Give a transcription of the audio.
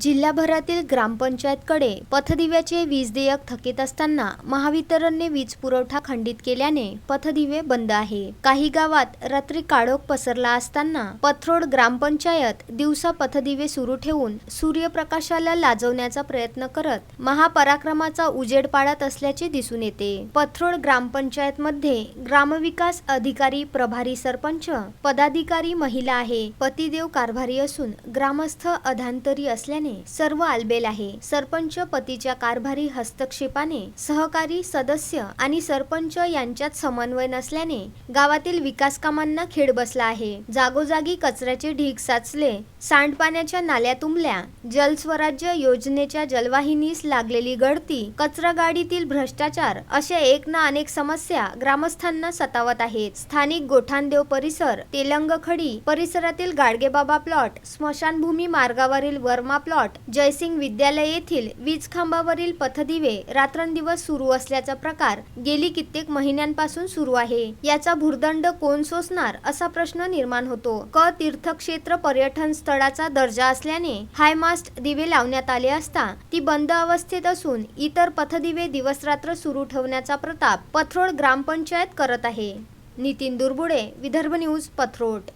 जिल्हाभरातील ग्रामपंचायतकडे पथदिव्याचे वीज देयक थकीत असताना महावितरणने वीज पुरवठा खंडित केल्याने पथदिवे बंद आहे. काही गावात रात्री काळोख पसरला असताना पथरोड ग्रामपंचायत दिवसा पथदिवे सुरू ठेवून सूर्यप्रकाशाला लाजवण्याचा प्रयत्न करत महापराक्रमाचा उजेड पाडत असल्याचे दिसून येते. पथरोड ग्रामपंचायत मध्ये ग्रामविकास अधिकारी प्रभारी सरपंच पदाधिकारी महिला आहे. पतिदेव कारभारी असून ग्रामस्थ अधांतरी असल्याने सर्व आलबेल आहे. सरपंच पतीच्या कारभारी हस्तक्षेपाने सहकारी सदस्य आणि सरपंच यांच्यात समन्वय नसल्याने गावातील विकास कामांना खेळ बसला आहे. जागोजागी कचऱ्याचे ढीग साचले सांडपाण्याच्या नाल्या तुंबल्या जलस्वराज्य योजनेच्या जलवाहिनीस लागलेली गळती कचरा गाडीतील भ्रष्टाचार अशा एक ना अनेक समस्या ग्रामस्थांना सतावत आहेत. स्थानिक गोठानदेव परिसर तेलंगखडी परिसरातील गाडगेबाबा प्लॉट स्मशानभूमी मार्गावरील वर्मा प्लॉट जयसिंग विद्यालय येथील वीज खांबावरील पथदिवे रात्रंदिवस सुरू असल्याचा प्रकार गेली कित्येक महिन्यांपासून सुरू आहे. याचा भुर्दंड कोण सोसणार असा प्रश्न निर्माण होतो. क तीर्थक्षेत्र पर्यटन स्थळाचा दर्जा असल्याने हायमास्ट दिवे लावण्यात आले असता ती बंद अवस्थेत असून इतर पथदिवे दिवसरात्र सुरू ठेवण्याचा प्रताप पथरोड ग्रामपंचायत करत आहे. नितीन दुर्बुडे विदर्भ न्यूज पथरोड.